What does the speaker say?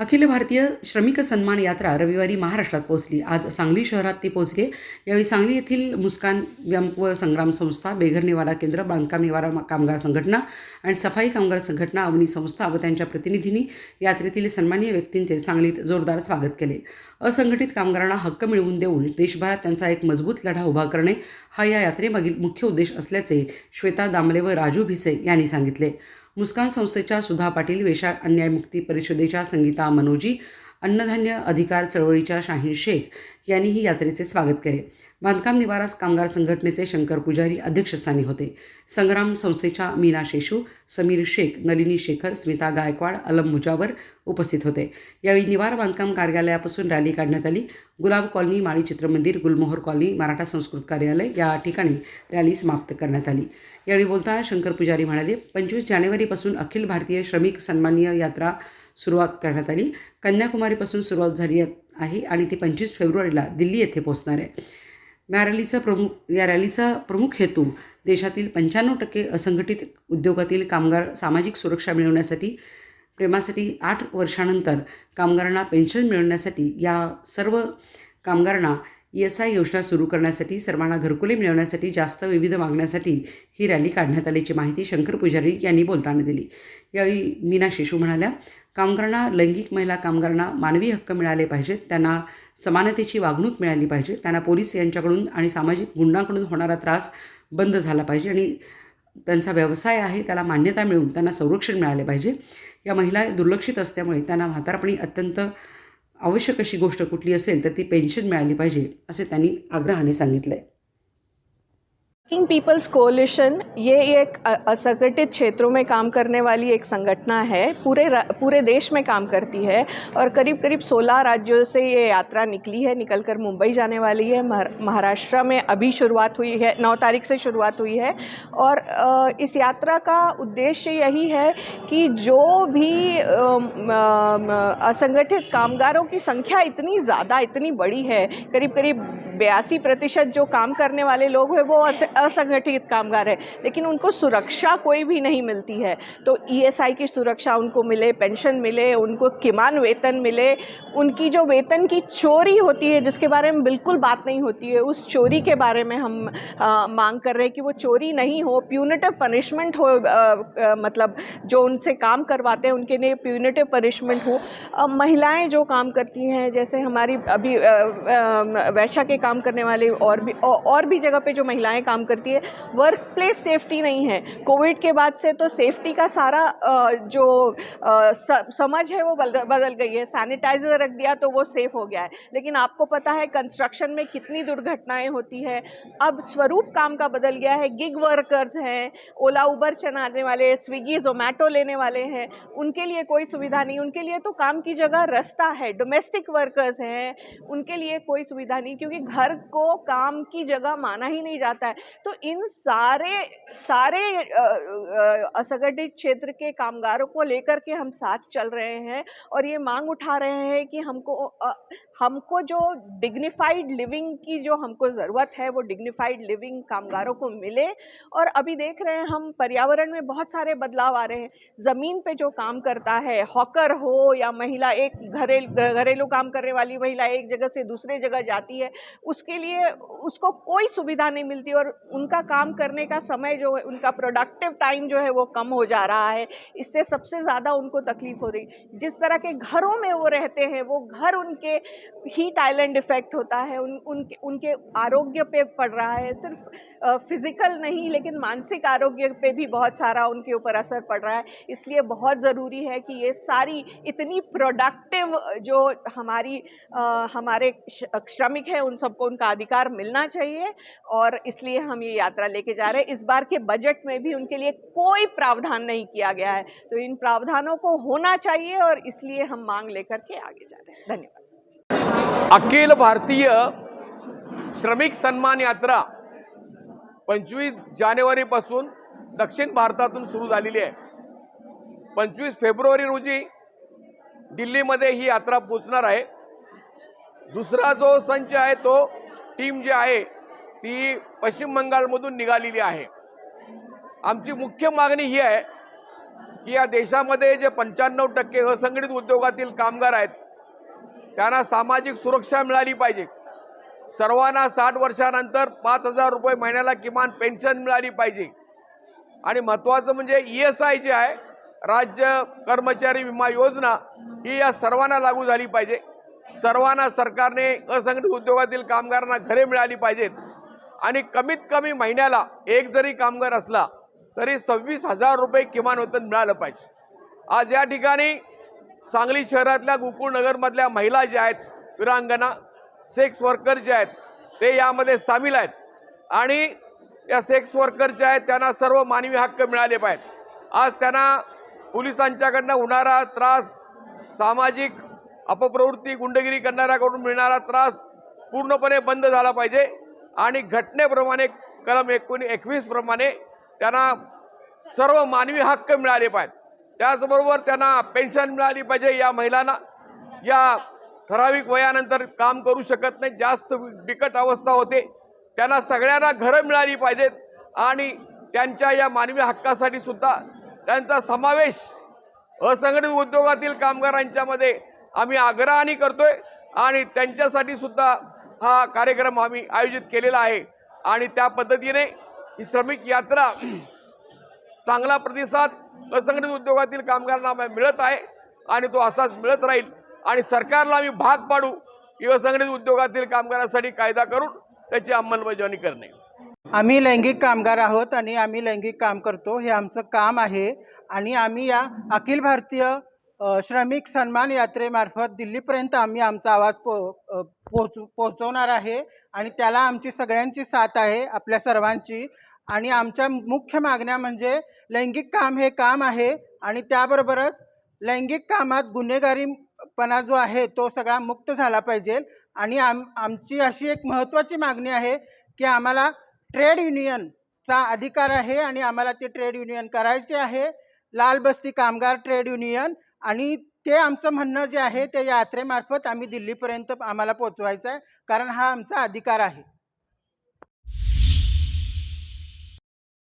अखिल भारतीय श्रमिक सन्मान यात्रा रविवारी महाराष्ट्रात पोहोचली. आज सांगली शहरात ती पोहोचली. यावेळी सांगली येथील मुस्कान व्यायाम व संग्राम संस्था बेघर निवारा केंद्र बांधकाम निवारा कामगार संघटना आणि सफाई कामगार संघटना अवनी संस्था व त्यांच्या प्रतिनिधींनी यात्रेतील सन्मानीय व्यक्तींचे सांगलीत जोरदार स्वागत केले. असंघटित कामगारांना हक्क मिळवून देऊन देशभरात त्यांचा एक मजबूत लढा उभा करणे हा या यात्रेमागील मुख्य उद्देश असल्याचे श्वेता दामले व राजू भिसे यांनी सांगितले. मुस्कान संस्थेच्या सुधा पाटील वेशा अन्यायमुक्ती परिषदेच्या संगीता मनोजी अन्नधान्य अधिकार चळवळीच्या शाहीन शेख यांनीही यात्रेचे स्वागत केले. बांधकाम निवारा कामगार संघटनेचे शंकर पुजारी अध्यक्षस्थानी होते. संग्राम संस्थेच्या मीना शेषू समीर शेख नलिनी शेखर स्मिता गायकवाड अलम मुजावर उपस्थित होते. यावेळी निवार बांधकाम कार्यालयापासून रॅली काढण्यात आली. गुलाब कॉलनी माळी चित्रमंदिर गुलमोहर कॉलनी मराठा संस्कृत कार्यालय या ठिकाणी रॅली समाप्त करण्यात आली. यावेळी बोलताना शंकर पुजारी म्हणाले पंचवीस जानेवारीपासून अखिल भारतीय श्रमिक सन्माननीय यात्रा सुरुवात करण्यात आली. कन्याकुमारीपासून सुरुवात झाली आहे आणि ती पंचवीस फेब्रुवारीला दिल्ली येथे पोहोचणार आहे. या रॅलीचा प्रमुख या रॅलीचा प्रमुख हेतू देशातील पंच्याण्णव टक्के असंघटित उद्योगातील कामगार सामाजिक सुरक्षा मिळवण्यासाठी प्रेमासाठी आठ वर्षानंतर कामगारांना पेन्शन मिळवण्यासाठी या सर्व कामगारांना ई एस आय योजना सुरू करण्यासाठी सर्वांना घरकुले मिळवण्यासाठी जास्त विविध मागण्यासाठी ही रॅली काढण्यात आल्याची माहिती शंकर पुजारी यांनी बोलताना दिली. यावेळी मीना शिशू म्हणाल्या कामगारांना लैंगिक महिला कामगारांना मानवी हक्क मिळाले पाहिजेत त्यांना समानतेची वागणूक मिळाली पाहिजे त्यांना पोलीस यांच्याकडून आणि सामाजिक गुंडांकडून होणारा त्रास बंद झाला पाहिजे आणि त्यांचा व्यवसाय आहे त्याला मान्यता मिळून त्यांना संरक्षण मिळाले पाहिजे. या महिला दुर्लक्षित असल्यामुळे त्यांना म्हातारपणी अत्यंत आवश्यक अशी गोष्ट कुठली असेल तर ती पेन्शन मिळाली पाहिजे असे त्यांनी आग्रहाने सांगितलं आहे वर्किंग पीपल्स कोलिशन ये एक असंगठित क्षेत्रों में काम करने वाली एक संगठना है, पूरे पूरे देश में काम करती है, और करीब करीब 16 राज्यों से ये यात्रा निकली है, निकलकर मुंबई जाने वाली है महाराष्ट्र में अभी शुरुआत हुई है 9 तारीख से शुरुआत हुई है, और इस यात्रा का उद्देश्य यही है कि जो भी असंगठित कामगारों की संख्या इतनी ज़्यादा, इतनी बड़ी है करीब करीब बयासी प्रतिशत जो काम करने वाले लोग हैं वो असंगठित कामगार है। लेकिन उनको सुरक्षा कोई भी नहीं मिलती है। तो ईएसआई की सुरक्षा उनको मिले पेंशन मिले उनको किमान वेतन मिले। उनकी जो वेतन की चोरी होती है जिसके बारे में बिल्कुल बात नहीं होती है उस चोरी के बारे में हम आ, मांग कर रहे हैं कि वो चोरी नहीं हो प्यूनिटिव पनिशमेंट हो आ, आ, मतलब जो उनसे काम करवाते हैं उनके लिए प्यूनिटिव पनिशमेंट हो। महिलाएँ जो काम करती हैं जैसे हमारी अभी अ, के काम करने वाले और भी औ- और भी जगह पे जो महिलाएँ काम करती है वर्क प्लेस सेफ्टी नहीं है। कोविड के बाद से तो सेफ्टी का सारा जो समझ है वो बदल गई है। सैनिटाइजर रख दिया तो वो सेफ़ हो गया है। लेकिन आपको पता है कंस्ट्रक्शन में कितनी दुर्घटनाएँ होती है। अब स्वरूप काम का बदल गया है। गिग वर्कर्स हैं, ओला उबर चलाने वाले स्विगी जोमेटो लेने वाले हैं। उनके लिए कोई सुविधा नहीं। उनके लिए तो काम की जगह रास्ता है। डोमेस्टिक वर्कर्स हैं, उनके लिए कोई सुविधा नहीं। क्योंकि घर को काम की जगह माना ही नहीं जाता है। तो इन सारे सारे असंगठित क्षेत्र के कामगारों को लेकर के हम साथ चल रहे हैं और ये मांग उठा रहे हैं कि हमको अ, हमको जो डिग्निफाइड लिविंग की जो हमको ज़रूरत है वो डिग्निफाइड लिविंग कामगारों को मिले। और अभी देख रहे हैं हम पर्यावरण में बहुत सारे बदलाव आ रहे हैं। ज़मीन पे जो काम करता है हॉकर हो या महिला एक घरेलू घरेलू काम करने वाली महिला एक जगह से दूसरे जगह जाती है उसके लिए उसको कोई सुविधा नहीं मिलती और उनका काम करने का समय जो है उनका प्रोडक्टिव टाइम जो है वो कम हो जा रहा है। इससे सबसे ज़्यादा उनको तकलीफ़ हो रही जिस तरह के घरों में वो रहते हैं वो घर उनके हीट आइलैंड इफ़ेक्ट होता है उन उनके उनके आरोग्य पे पड़ रहा है। सिर्फ़ फ़िज़िकल नहीं लेकिन मानसिक आरोग्य पे भी बहुत सारा उनके ऊपर असर पड़ रहा है। इसलिए बहुत ज़रूरी है कि ये सारी इतनी प्रोडक्टिव जो हमारी अ, हमारे श्रमिक हैं उन सबको उनका अधिकार मिलना चाहिए और इसलिए हम ये यात्रा लेके जा रहे हैं। इस बार के बजट में भी उनके लिए कोई प्रावधान नहीं किया गया है। तो इन प्रावधानों को होना चाहिए और इसलिए हम मांग लेकर के आगे जा रहे हैं। धन्यवाद। अखिल भारतीय श्रमिक सन्मान यात्रा पंचवीस जानेवारीपासून दक्षिण भारतातून सुरू झालेली पंचवीस फेब्रुवारी रोजी दिल्लीमध्ये ही यात्रा पोचणार आहे। दुसरा जो संच आहे तो टीम जी आहे ती पश्चिम बंगालमधून निघालेली आहे. आमची मुख्य मागणी ही आहे की या देशामध्ये जे पंच्याण्णव टक्के असंघटित उद्योगातील कामगार आहेत त्यांना सामाजिक सुरक्षा मिळाली पाहिजे. सर्वांना साठ वर्षानंतर पाच हजार रुपये महिन्याला किमान पेन्शन मिळाली पाहिजे. आणि महत्त्वाचं म्हणजे ई एस आय जे आहे राज्य कर्मचारी विमा योजना ही या सर्वांना लागू झाली पाहिजे. सर्वांना सरकारने असंघटित उद्योगातील कामगारांना घरे मिळाली पाहिजेत. आणि कमीत कमी महिन्याला एक जरी कामगार असला तरी सव्वीस हजार रुपये किमान वेतन मिळालं पाहिजे. आज या ठिकाणी सांगली शहरातल्या गोकुळनगरमधल्या महिला ज्या आहेत विरांगणा सेक्स वर्कर जे आहेत ते यामध्ये सामील आहेत. आणि या सेक्स वर्कर जे आहेत त्यांना सर्व मानवी हक्क मिळाले पाहिजेत. आज त्यांना पोलिसांच्याकडनं होणारा त्रास सामाजिक अपप्रवृत्ती गुंडगिरी करणाऱ्याकडून मिळणारा त्रास पूर्णपणे बंद झाला पाहिजे. आणि घटनेप्रमाणे कलम एकोणी एकवीसप्रमाणे त्यांना सर्व मानवी हक्क मिळाले पाहिजेत. त्याचबरोबर त्यांना पेन्शन मिळाली पाहिजे या महिलांना. या ठराविक वयानंतर काम करू शकत नाही जास्त बिकट अवस्था होते. त्यांना सगळ्यांना घरं मिळाली पाहिजेत आणि त्यांच्या या मानवी हक्कासाठी सुद्धा त्यांचा समावेश असंघटित उद्योगातील कामगारांच्यामध्ये आम्ही आग्रहाने करतोय आणि त्यांच्यासाठी सुद्धा हा कार्यक्रम आम्ही आयोजित केलेला आहे. आणि त्या पद्धतीने ही श्रमिक यात्रा चांगला प्रतिसाद असंघटित उद्योगातील कामगारांना मिळत आहे आणि तो असाच मिळत राहील. आणि सरकारला आम्ही भाग पाडू की असंघटित उद्योगातील कामगारांसाठी कायदा करून त्याची अंमलबजावणी करणे. आम्ही लैंगिक कामगार आहोत आणि आम्ही लैंगिक काम करतो हे आमचं काम आहे. आणि आम्ही या अखिल भारतीय श्रमिक सन्मान यात्रेमार्फत दिल्लीपर्यंत आम्ही आमचा आवाज पो पोच पोचवणार पोहोचवणार आहे आणि त्याला आमची सगळ्यांची साथ आहे आपल्या सर्वांची. आणि आमच्या मुख्य मागण्या म्हणजे लैंगिक काम हे काम आहे आणि त्याबरोबरच लैंगिक कामात गुन्हेगारीपणा जो आहे तो सगळा मुक्त झाला पाहिजे. आणि आम आमची अशी एक महत्त्वाची मागणी आहे की आम्हाला ट्रेड युनियनचा अधिकार आहे आणि आम्हाला ते ट्रेड युनियन करायचे आहे. लाल बस्ती कामगार ट्रेड युनियन आणि ते आमचं म्हणणं जे आहे ते यात्रेमार्फत आम्ही दिल्लीपर्यंत आम्हाला पोचवायचं आहे कारण हा आमचा अधिकार आहे.